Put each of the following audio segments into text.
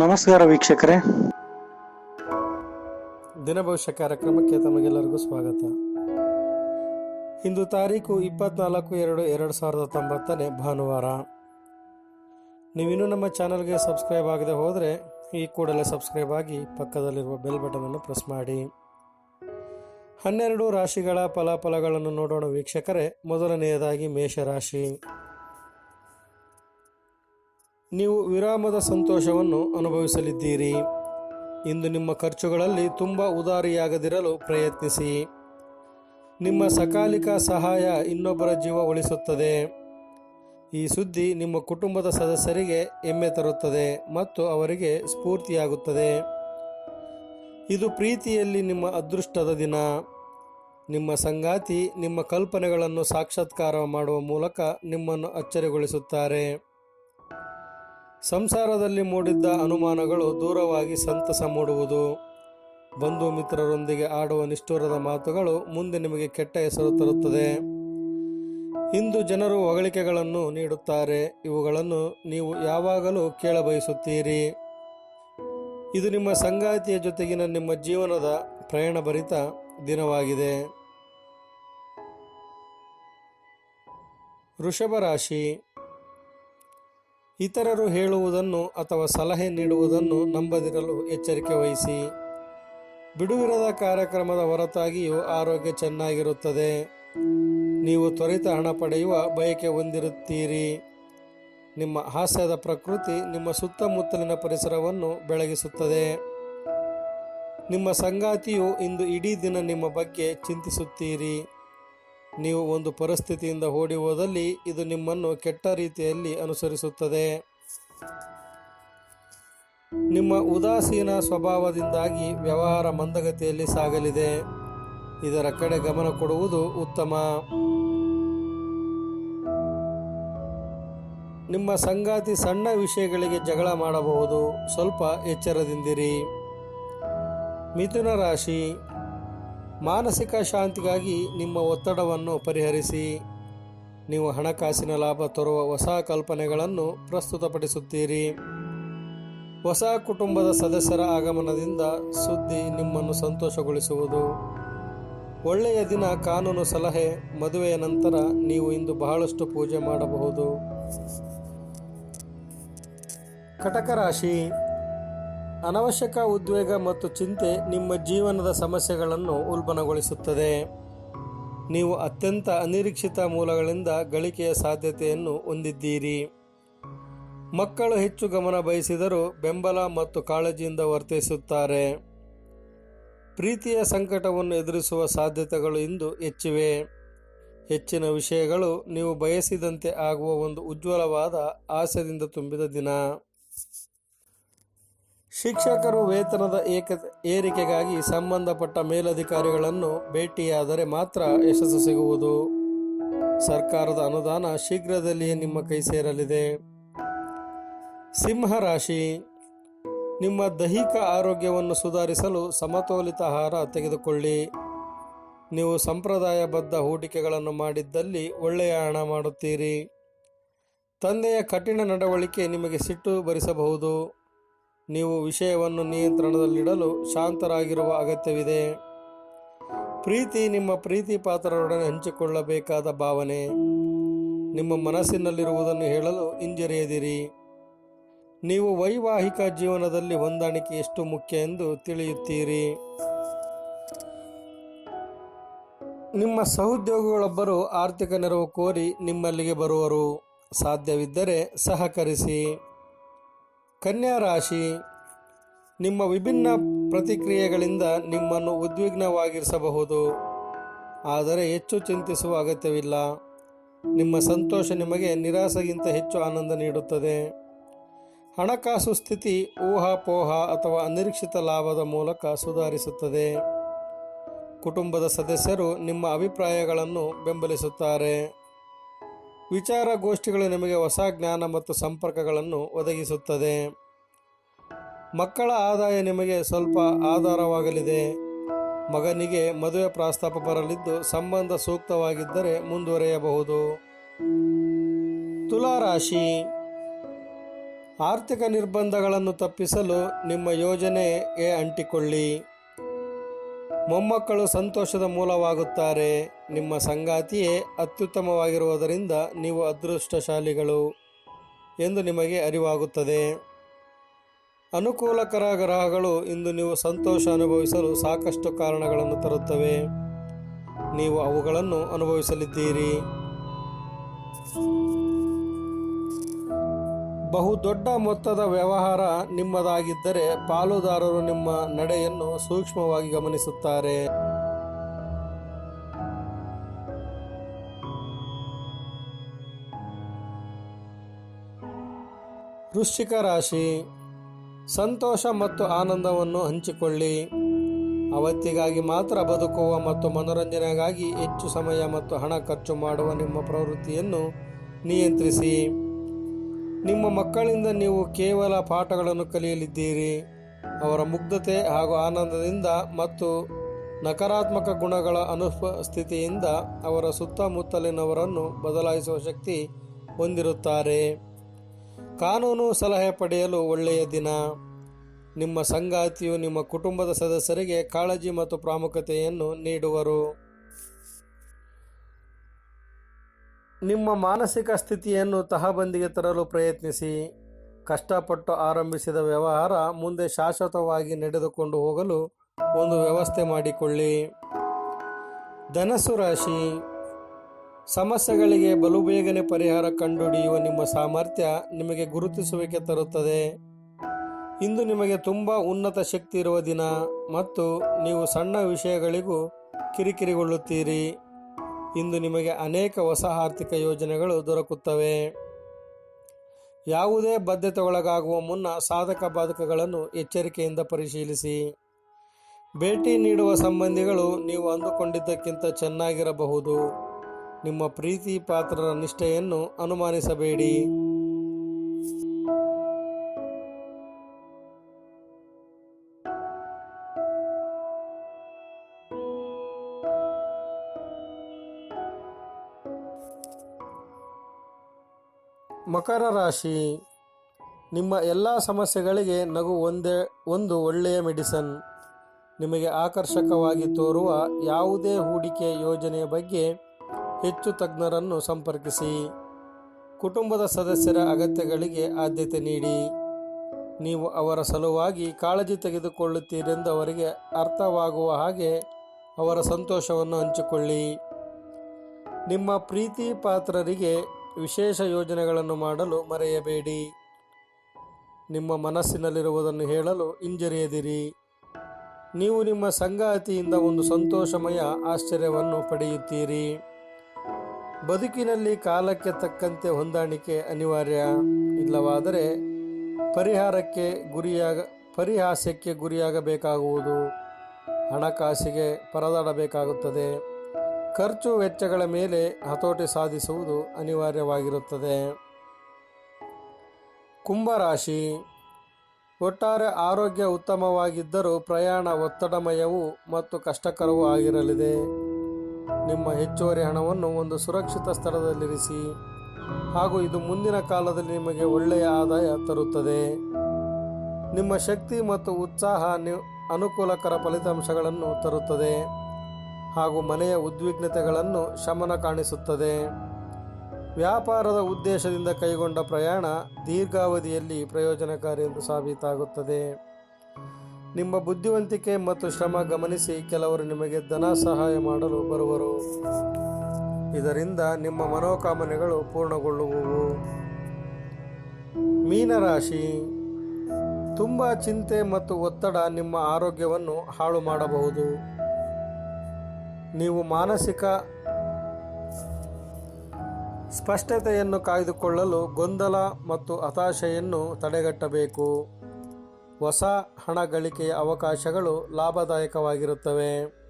ನಮಸ್ಕಾರ ವೀಕ್ಷಕರೇ. ದಿನ ಭವಿಷ್ಯ ಕಾರ್ಯಕ್ರಮಕ್ಕೆ ತಮಗೆಲ್ಲರಿಗೂ ಸ್ವಾಗತ. ಇಂದು ತಾರೀಕು ಇಪ್ಪತ್ನಾಲ್ಕು ಎರಡು ಎರಡು ಸಾವಿರದ ತೊಂಬತ್ತನೇ ಭಾನುವಾರ. ನೀವಿನ್ನೂ ನಮ್ಮ ಚಾನಲ್ಗೆ ಸಬ್ಸ್ಕ್ರೈಬ್ ಆಗದೆ ಹೋದರೆ ಈ ಕೂಡಲೇ ಸಬ್ಸ್ಕ್ರೈಬ್ ಆಗಿ ಪಕ್ಕದಲ್ಲಿರುವ ಬೆಲ್ ಬಟನನ್ನು ಪ್ರೆಸ್ ಮಾಡಿ. ಹನ್ನೆರಡು ರಾಶಿಗಳ ಫಲಾಫಲಗಳನ್ನು ನೋಡೋಣ ವೀಕ್ಷಕರೇ. ಮೊದಲನೆಯದಾಗಿ ಮೇಷರಾಶಿ. ನೀವು ವಿರಾಮದ ಸಂತೋಷವನ್ನು ಅನುಭವಿಸಲಿದ್ದೀರಿ. ಇಂದು ನಿಮ್ಮ ಖರ್ಚುಗಳಲ್ಲಿ ತುಂಬ ಉದಾರಿಯಾಗದಿರಲು ಪ್ರಯತ್ನಿಸಿ. ನಿಮ್ಮ ಸಕಾಲಿಕ ಸಹಾಯ ಇನ್ನೊಬ್ಬರ ಜೀವ ಉಳಿಸುತ್ತದೆ. ಈ ಸುದ್ದಿ ನಿಮ್ಮ ಕುಟುಂಬದ ಸದಸ್ಯರಿಗೆ ಹೆಮ್ಮೆ ತರುತ್ತದೆ ಮತ್ತು ಅವರಿಗೆ ಸ್ಫೂರ್ತಿಯಾಗುತ್ತದೆ. ಇದು ಪ್ರೀತಿಯಲ್ಲಿ ನಿಮ್ಮ ಅದೃಷ್ಟದ ದಿನ. ನಿಮ್ಮ ಸಂಗಾತಿ ನಿಮ್ಮ ಕಲ್ಪನೆಗಳನ್ನು ಸಾಕ್ಷಾತ್ಕಾರ ಮಾಡುವ ಮೂಲಕ ನಿಮ್ಮನ್ನು ಅಚ್ಚರಿಗೊಳಿಸುತ್ತಾರೆ. ಸಂಸಾರದಲ್ಲಿ ಮೂಡಿದ್ದ ಅನುಮಾನಗಳು ದೂರವಾಗಿ ಸಂತಸ ಮೂಡುವುದು. ಬಂಧು ಮಿತ್ರರೊಂದಿಗೆ ಆಡುವ ನಿಷ್ಠುರದ ಮಾತುಗಳು ಮುಂದೆ ನಿಮಗೆ ಕೆಟ್ಟ ಹೆಸರು ತರುತ್ತದೆ. ಇಂದು ಜನರು ಹೊಗಳಿಕೆಗಳನ್ನು ನೀಡುತ್ತಾರೆ. ಇವುಗಳನ್ನು ನೀವು ಯಾವಾಗಲೂ ಕೇಳಬಯಸುತ್ತೀರಿ. ಇದು ನಿಮ್ಮ ಸಂಗಾತಿಯ ಜೊತೆಗಿನ ನಿಮ್ಮ ಜೀವನದ ಪ್ರಯಾಣಭರಿತ ದಿನವಾಗಿದೆ. ವೃಷಭ ರಾಶಿ ಇತರರು ಹೇಳುವುದನ್ನು ಅಥವಾ ಸಲಹೆ ನೀಡುವುದನ್ನು ನಂಬದಿರಲು ಎಚ್ಚರಿಕೆ ವಹಿಸಿ. ಬಿಡುವಿರದ ಕಾರ್ಯಕ್ರಮದ ಹೊರತಾಗಿಯೂ ಆರೋಗ್ಯ ಚೆನ್ನಾಗಿರುತ್ತದೆ. ನೀವು ತ್ವರಿತ ಹಣ ಪಡೆಯುವ ಬಯಕೆ ಹೊಂದಿರುತ್ತೀರಿ. ನಿಮ್ಮ ಹಾಸ್ಯದ ಪ್ರಕೃತಿ ನಿಮ್ಮ ಸುತ್ತಮುತ್ತಲಿನ ಪರಿಸರವನ್ನು ಬೆಳಗಿಸುತ್ತದೆ. ನಿಮ್ಮ ಸಂಗಾತಿಯು ಇಂದು ಇಡೀ ದಿನ ನಿಮ್ಮ ಬಗ್ಗೆ ಚಿಂತಿಸುತ್ತೀರಿ. ನೀವು ಒಂದು ಪರಿಸ್ಥಿತಿಯಿಂದ ಓಡಿ ಹೋದಲ್ಲಿ ಇದು ನಿಮ್ಮನ್ನು ಕೆಟ್ಟ ರೀತಿಯಲ್ಲಿ ಅನುಸರಿಸುತ್ತದೆ. ನಿಮ್ಮ ಉದಾಸೀನ ಸ್ವಭಾವದಿಂದಾಗಿ ವ್ಯವಹಾರ ಮಂದಗತಿಯಲ್ಲಿ ಸಾಗಲಿದೆ. ಇದರ ಕಡೆ ಗಮನ ಕೊಡುವುದು ಉತ್ತಮ. ನಿಮ್ಮ ಸಂಗಾತಿ ಸಣ್ಣ ವಿಷಯಗಳಿಗೆ ಜಗಳ ಮಾಡಬಹುದು. ಸ್ವಲ್ಪ ಎಚ್ಚರದಿಂದಿರಿ. ಮಿಥುನ ರಾಶಿ. ಮಾನಸಿಕ ಶಾಂತಿಗಾಗಿ ನಿಮ್ಮ ಒತ್ತಡವನ್ನು ಪರಿಹರಿಸಿ. ನೀವು ಹಣಕಾಸಿನ ಲಾಭ ತರುವ ಹೊಸ ಕಲ್ಪನೆಗಳನ್ನು ಪ್ರಸ್ತುತಪಡಿಸುತ್ತೀರಿ. ಹೊಸ ಕುಟುಂಬದ ಸದಸ್ಯರ ಆಗಮನದಿಂದ ಸುದ್ದಿ ನಿಮ್ಮನ್ನು ಸಂತೋಷಗೊಳಿಸುವುದು. ಒಳ್ಳೆಯ ದಿನ ಕಾನೂನು ಸಲಹೆ, ಮದುವೆಯ ನಂತರ ನೀವು ಇಂದು ಬಹಳಷ್ಟು ಪೂಜೆ ಮಾಡಬಹುದು. ಕಟಕ ರಾಶಿ ಅನವಶ್ಯಕ ಉದ್ವೇಗ ಮತ್ತು ಚಿಂತೆ ನಿಮ್ಮ ಜೀವನದ ಸಮಸ್ಯೆಗಳನ್ನು ಉಲ್ಬಣಗೊಳಿಸುತ್ತದೆ. ನೀವು ಅತ್ಯಂತ ಅನಿರೀಕ್ಷಿತ ಮೂಲಗಳಿಂದ ಗಳಿಕೆಯ ಸಾಧ್ಯತೆಯನ್ನು ಹೊಂದಿದ್ದೀರಿ. ಮಕ್ಕಳು ಹೆಚ್ಚು ಗಮನ ಬಯಸಿದರೂ ಬೆಂಬಲ ಮತ್ತು ಕಾಳಜಿಯಿಂದ ವರ್ತಿಸುತ್ತಾರೆ. ಪ್ರೀತಿಯ ಸಂಕಟವನ್ನು ಎದುರಿಸುವ ಸಾಧ್ಯತೆಗಳು ಇಂದು ಹೆಚ್ಚಿವೆ. ಹೆಚ್ಚಿನ ವಿಷಯಗಳು ನೀವು ಬಯಸಿದಂತೆ ಆಗುವ ಒಂದು ಉಜ್ವಲವಾದ ಆಸೆದಿಂದ ತುಂಬಿದ ದಿನ. ಶಿಕ್ಷಕರು ವೇತನದ ಏಕ, ಏರಿಕೆಗಾಗಿ ಸಂಬಂಧಪಟ್ಟ ಮೇಲಧಿಕಾರಿಗಳನ್ನು ಭೇಟಿಯಾದರೆ ಮಾತ್ರ ಯಶಸ್ಸು ಸಿಗುವುದು. ಸರ್ಕಾರದ ಅನುದಾನ ಶೀಘ್ರದಲ್ಲಿಯೇ ನಿಮ್ಮ ಕೈ ಸೇರಲಿದೆ. ಸಿಂಹರಾಶಿ ನಿಮ್ಮ ದೈಹಿಕ ಆರೋಗ್ಯವನ್ನು ಸುಧಾರಿಸಲು ಸಮತೋಲಿತ ಆಹಾರ ತೆಗೆದುಕೊಳ್ಳಿ. ನೀವು ಸಂಪ್ರದಾಯಬದ್ಧ ಹೂಡಿಕೆಗಳನ್ನು ಮಾಡಿದ್ದಲ್ಲಿ ಒಳ್ಳೆಯ ಹಣ ಮಾಡುತ್ತೀರಿ. ತಂದೆಯ ಕಠಿಣ ನಡವಳಿಕೆ ನಿಮಗೆ ಸಿಟ್ಟು ಭರಿಸಬಹುದು. ನೀವು ವಿಷಯವನ್ನು ನಿಯಂತ್ರಣದಲ್ಲಿಡಲು ಶಾಂತರಾಗಿರುವ ಅಗತ್ಯವಿದೆ. ಪ್ರೀತಿ ನಿಮ್ಮ ಪ್ರೀತಿ ಪಾತ್ರರೊಡನೆ ಹಂಚಿಕೊಳ್ಳಬೇಕಾದ ಭಾವನೆ. ನಿಮ್ಮ ಮನಸ್ಸಿನಲ್ಲಿರುವುದನ್ನು ಹೇಳಲು ಹಿಂಜರಿಯದಿರಿ. ನೀವು ವೈವಾಹಿಕ ಜೀವನದಲ್ಲಿ ಹೊಂದಾಣಿಕೆ ಎಷ್ಟು ಮುಖ್ಯ ಎಂದು ತಿಳಿಯುತ್ತೀರಿ. ನಿಮ್ಮ ಸಹೋದ್ಯೋಗಿಗಳೊಬ್ಬರು ಆರ್ಥಿಕ ನೆರವು ಕೋರಿ ನಿಮ್ಮಲ್ಲಿಗೆ ಬರುವರು. ಸಾಧ್ಯವಿದ್ದರೆ ಸಹಕರಿಸಿ. ಕನ್ಯಾ ರಾಶಿ ನಿಮ್ಮ ವಿಭಿನ್ನ ಪ್ರತಿಕ್ರಿಯೆಗಳಿಂದ ನಿಮ್ಮನ್ನು ಉದ್ವಿಗ್ನವಾಗಿರಿಸಬಹುದು. ಆದರೆ ಹೆಚ್ಚು ಚಿಂತಿಸುವ ಅಗತ್ಯವಿಲ್ಲ. ನಿಮ್ಮ ಸಂತೋಷ ನಿಮಗೆ ನಿರಾಸೆಗಿಂತ ಹೆಚ್ಚು ಆನಂದ ನೀಡುತ್ತದೆ. ಹಣಕಾಸು ಸ್ಥಿತಿ ಊಹಾಪೋಹ ಅಥವಾ ಅನಿರೀಕ್ಷಿತ ಲಾಭದ ಮೂಲಕ ಸುಧಾರಿಸುತ್ತದೆ. ಕುಟುಂಬದ ಸದಸ್ಯರು ನಿಮ್ಮ ಅಭಿಪ್ರಾಯಗಳನ್ನು ಬೆಂಬಲಿಸುತ್ತಾರೆ. ವಿಚಾರಗೋಷ್ಠಿಗಳು ನಿಮಗೆ ಹೊಸ ಜ್ಞಾನ ಮತ್ತು ಸಂಪರ್ಕಗಳನ್ನು ಒದಗಿಸುತ್ತದೆ. ಮಕ್ಕಳ ಆದಾಯ ನಿಮಗೆ ಸ್ವಲ್ಪ ಆಧಾರವಾಗಲಿದೆ. ಮಗನಿಗೆ ಮದುವೆ ಪ್ರಸ್ತಾಪ ಬರಲಿದ್ದು ಸಂಬಂಧ ಸೂಕ್ತವಾಗಿದ್ದರೆ ಮುಂದುವರೆಯಬಹುದು. ತುಲಾರಾಶಿ. ಆರ್ಥಿಕ ನಿರ್ಬಂಧಗಳನ್ನು ತಪ್ಪಿಸಲು ನಿಮ್ಮ ಯೋಜನೆಗೆ ಅಂಟಿಕೊಳ್ಳಿ. ಮೊಮ್ಮಕ್ಕಳು ಸಂತೋಷದ ಮೂಲವಾಗುತ್ತಾರೆ. ನಿಮ್ಮ ಸಂಗಾತಿಯೇ ಅತ್ಯುತ್ತಮವಾಗಿರುವುದರಿಂದ ನೀವು ಅದೃಷ್ಟಶಾಲಿಗಳು ಎಂದು ನಿಮಗೆ ಅರಿವಾಗುತ್ತದೆ. ಅನುಕೂಲಕರ ಗ್ರಹಗಳು ಇಂದು ನೀವು ಸಂತೋಷ ಅನುಭವಿಸಲು ಸಾಕಷ್ಟು ಕಾರಣಗಳನ್ನು ತರುತ್ತವೆ. ನೀವು ಅವುಗಳನ್ನು ಅನುಭವಿಸಲಿದ್ದೀರಿ. ಬಹುದೊಡ್ಡ ಮೊತ್ತದ ವ್ಯವಹಾರ ನಿಮ್ಮದಾಗಿದ್ದರೆ ಪಾಲುದಾರರು ನಿಮ್ಮ ನಡೆಯನ್ನು ಸೂಕ್ಷ್ಮವಾಗಿ ಗಮನಿಸುತ್ತಾರೆ. ವೃಶ್ಚಿಕ ರಾಶಿ ಸಂತೋಷ ಮತ್ತು ಆನಂದವನ್ನು ಹಂಚಿಕೊಳ್ಳಿ. ಅವತ್ತಿಗಾಗಿ ಮಾತ್ರ ಬದುಕುವ ಮತ್ತು ಮನೋರಂಜನೆಗಾಗಿ ಹೆಚ್ಚು ಸಮಯ ಮತ್ತು ಹಣ ಖರ್ಚು ಮಾಡುವ ನಿಮ್ಮ ಪ್ರವೃತ್ತಿಯನ್ನು ನಿಯಂತ್ರಿಸಿ. ನಿಮ್ಮ ಮಕ್ಕಳಿಂದ ನೀವು ಕೇವಲ ಪಾಠಗಳನ್ನು ಕಲಿಯಲಿದ್ದೀರಿ. ಅವರ ಮುಗ್ಧತೆ ಹಾಗೂ ಆನಂದದಿಂದ ಮತ್ತು ನಕಾರಾತ್ಮಕ ಗುಣಗಳ ಅನುಪಸ್ಥಿತಿಯಿಂದ ಅವರ ಸುತ್ತಮುತ್ತಲಿನವರನ್ನು ಬದಲಾಯಿಸುವ ಶಕ್ತಿ ಹೊಂದಿರುತ್ತಾರೆ. ಕಾನೂನು ಸಲಹೆ ಪಡೆಯಲು ಒಳ್ಳೆಯ ದಿನ. ನಿಮ್ಮ ಸಂಗಾತಿಯು ನಿಮ್ಮ ಕುಟುಂಬದ ಸದಸ್ಯರಿಗೆ ಕಾಳಜಿ ಮತ್ತು ಪ್ರಾಮುಖ್ಯತೆಯನ್ನು ನೀಡುವರು. ನಿಮ್ಮ ಮಾನಸಿಕ ಸ್ಥಿತಿಯನ್ನು ತಹಬಂದಿಗೆ ತರಲು ಪ್ರಯತ್ನಿಸಿ. ಕಷ್ಟಪಟ್ಟು ಆರಂಭಿಸಿದ ವ್ಯವಹಾರ ಮುಂದೆ ಶಾಶ್ವತವಾಗಿ ನಡೆದುಕೊಂಡು ಹೋಗಲು ಒಂದು ವ್ಯವಸ್ಥೆ ಮಾಡಿಕೊಳ್ಳಿ. ಧನಸ್ಸು ರಾಶಿ. ಸಮಸ್ಯೆಗಳಿಗೆ ಬಲು ಬೇಗನೆ ಪರಿಹಾರ ಕಂಡುಹಿಡಿಯುವ ನಿಮ್ಮ ಸಾಮರ್ಥ್ಯ ನಿಮಗೆ ಗುರುತಿಸುವಿಕೆ ತರುತ್ತದೆ. ಇಂದು ನಿಮಗೆ ತುಂಬ ಉನ್ನತ ಶಕ್ತಿ ಇರುವ ದಿನ ಮತ್ತು ನೀವು ಸಣ್ಣ ವಿಷಯಗಳಿಗೂ ಕಿರಿಕಿರಿಗೊಳ್ಳುತ್ತೀರಿ. ಇಂದು ನಿಮಗೆ ಅನೇಕ ಹೊಸ ಆರ್ಥಿಕ ಯೋಜನೆಗಳು ದೊರಕುತ್ತವೆ. ಯಾವುದೇ ಬದ್ಧತೆ ಒಳಗಾಗುವ ಮುನ್ನ ಸಾಧಕ ಬಾಧಕಗಳನ್ನು ಎಚ್ಚರಿಕೆಯಿಂದ ಪರಿಶೀಲಿಸಿ. ಭೇಟಿ ನೀಡುವ ಸಂಬಂಧಿಗಳು ನೀವು ಅಂದುಕೊಂಡಿದ್ದಕ್ಕಿಂತ ಚೆನ್ನಾಗಿರಬಹುದು. ನಿಮ್ಮ ಪ್ರೀತಿ ಪಾತ್ರರ ನಿಷ್ಠೆಯನ್ನು ಅನುಮಾನಿಸಬೇಡಿ. ಮಕರ ರಾಶಿ, ನಿಮ್ಮ ಎಲ್ಲ ಸಮಸ್ಯೆಗಳಿಗೆ ನಗು ಒಂದೇ, ಒಂದು ಒಳ್ಳೆಯ ಮೆಡಿಸನ್. ನಿಮಗೆ ಆಕರ್ಷಕವಾಗಿ ತೋರುವ ಯಾವುದೇ ಹೂಡಿಕೆ ಯೋಜನೆಯ ಬಗ್ಗೆ ಹೆಚ್ಚು ತಜ್ಞರನ್ನು ಸಂಪರ್ಕಿಸಿ. ಕುಟುಂಬದ ಸದಸ್ಯರ ಅಗತ್ಯಗಳಿಗೆ ಆದ್ಯತೆ ನೀಡಿ. ನೀವು ಅವರ ಸಲುವಾಗಿ ಕಾಳಜಿ ತೆಗೆದುಕೊಳ್ಳುತ್ತೀರೆಂದು ಅವರಿಗೆ ಅರ್ಥವಾಗುವ ಹಾಗೆ ಅವರ ಸಂತೋಷವನ್ನು ಹಂಚಿಕೊಳ್ಳಿ. ನಿಮ್ಮ ಪ್ರೀತಿ ಪಾತ್ರರಿಗೆ ವಿಶೇಷ ಯೋಜನೆಗಳನ್ನು ಮಾಡಲು ಮರೆಯಬೇಡಿ. ನಿಮ್ಮ ಮನಸ್ಸಿನಲ್ಲಿರುವುದನ್ನು ಹೇಳಲು ಹಿಂಜರಿಯದಿರಿ. ನೀವು ನಿಮ್ಮ ಸಂಗಾತಿಯಿಂದ ಒಂದು ಸಂತೋಷಮಯ ಆಶ್ಚರ್ಯವನ್ನು ಪಡೆಯುತ್ತೀರಿ. ಬದುಕಿನಲ್ಲಿ ಕಾಲಕ್ಕೆ ತಕ್ಕಂತೆ ಹೊಂದಾಣಿಕೆ ಅನಿವಾರ್ಯ ಇಲ್ಲವಾದರೆ ಪರಿಹಾರಕ್ಕೆ ಗುರಿಯಾಗ, ಪರಿಹಾಸ್ಯಕ್ಕೆ ಗುರಿಯಾಗಬೇಕಾಗುವುದು. ಹಣಕಾಸಿಗೆ ಪರದಾಡಬೇಕಾಗುತ್ತದೆ. ಖರ್ಚು ವೆಚ್ಚಗಳ ಮೇಲೆ ಹತೋಟಿ ಸಾಧಿಸುವುದು ಅನಿವಾರ್ಯವಾಗಿರುತ್ತದೆ. ಕುಂಭರಾಶಿ. ಒಟ್ಟಾರೆ ಆರೋಗ್ಯ ಉತ್ತಮವಾಗಿದ್ದರೂ ಪ್ರಯಾಣ ಒತ್ತಡಮಯವೂ ಮತ್ತು ಕಷ್ಟಕರವೂ ಆಗಿರಲಿದೆ. ನಿಮ್ಮ ಹೆಚ್ಚುವರಿ ಹಣವನ್ನು ಒಂದು ಸುರಕ್ಷಿತ ಸ್ಥಳದಲ್ಲಿರಿಸಿ, ಹಾಗೂ ಇದು ಮುಂದಿನ ಕಾಲದಲ್ಲಿ ನಿಮಗೆ ಒಳ್ಳೆಯ ಆದಾಯ ತರುತ್ತದೆ. ನಿಮ್ಮ ಶಕ್ತಿ ಮತ್ತು ಉತ್ಸಾಹ ಅನುಕೂಲಕರ ಫಲಿತಾಂಶಗಳನ್ನು ತರುತ್ತದೆ, ಹಾಗೂ ಮನೆಯ ಉದ್ವಿಗ್ನತೆಗಳನ್ನು ಶಮನ ಕಾಣಿಸುತ್ತದೆ. ವ್ಯಾಪಾರದ ಉದ್ದೇಶದಿಂದ ಕೈಗೊಂಡ ಪ್ರಯಾಣ ದೀರ್ಘಾವಧಿಯಲ್ಲಿ ಪ್ರಯೋಜನಕಾರಿ ಎಂದು ಸಾಬೀತಾಗುತ್ತದೆ. ನಿಮ್ಮ ಬುದ್ಧಿವಂತಿಕೆ ಮತ್ತು ಶ್ರಮ ಗಮನಿಸಿ ಕೆಲವರು ನಿಮಗೆ ಧನ ಸಹಾಯ ಮಾಡಲು ಬರುವರು. ಇದರಿಂದ ನಿಮ್ಮ ಮನೋಕಾಮನೆಗಳು ಪೂರ್ಣಗೊಳ್ಳುವವು. ಮೀನರಾಶಿ, ತುಂಬ ಚಿಂತೆ ಮತ್ತು ಒತ್ತಡ ನಿಮ್ಮ ಆರೋಗ್ಯವನ್ನು ಹಾಳು ಮಾಡಬಹುದು. ನೀವು ಮಾನಸಿಕ ಸ್ಪಷ್ಟತೆಯನ್ನು ಕಾಯ್ದುಕೊಳ್ಳಲು ಗೊಂದಲ ಮತ್ತು ಹತಾಶೆಯನ್ನು ತಡೆಗಟ್ಟಬೇಕು. ಹೊಸ ಹಣ ಗಳಿಕೆಯ ಅವಕಾಶಗಳು ಲಾಭದಾಯಕವಾಗಿರುತ್ತವೆ.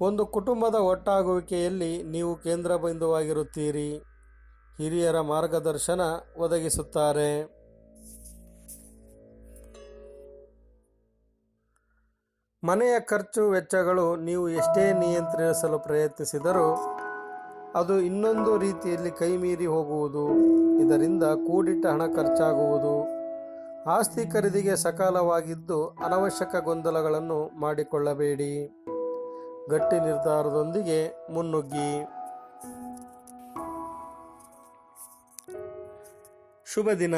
ಒಂದು ಕುಟುಂಬದ ಒಟ್ಟಾಗುವಿಕೆಯಲ್ಲಿ ನೀವು ಕೇಂದ್ರ ಬಿಂದುವಾಗಿರುತ್ತೀರಿ ಹಿರಿಯರ ಮಾರ್ಗದರ್ಶನ ಒದಗಿಸುತ್ತಾರೆ. ಮನೆಯ ಖರ್ಚು ವೆಚ್ಚಗಳು ನೀವು ಎಷ್ಟೇ ನಿಯಂತ್ರಿಸಲು ಪ್ರಯತ್ನಿಸಿದರೂ ಅದು ಇನ್ನೊಂದು ರೀತಿಯಲ್ಲಿ ಕೈಮೀರಿ ಹೋಗುವುದು. ಇದರಿಂದ ಕೂಡಿಟ್ಟ ಹಣ ಖರ್ಚಾಗುವುದು. ಆಸ್ತಿ ಖರೀದಿಗೆ ಸಕಾಲವಾಗಿದ್ದು ಅನವಶ್ಯಕ ಗೊಂದಲಗಳನ್ನು ಮಾಡಿಕೊಳ್ಳಬೇಡಿ. ಗಟ್ಟಿ ನಿರ್ಧಾರದೊಂದಿಗೆ ಮುನ್ನುಗ್ಗಿ. ಶುಭ ದಿನ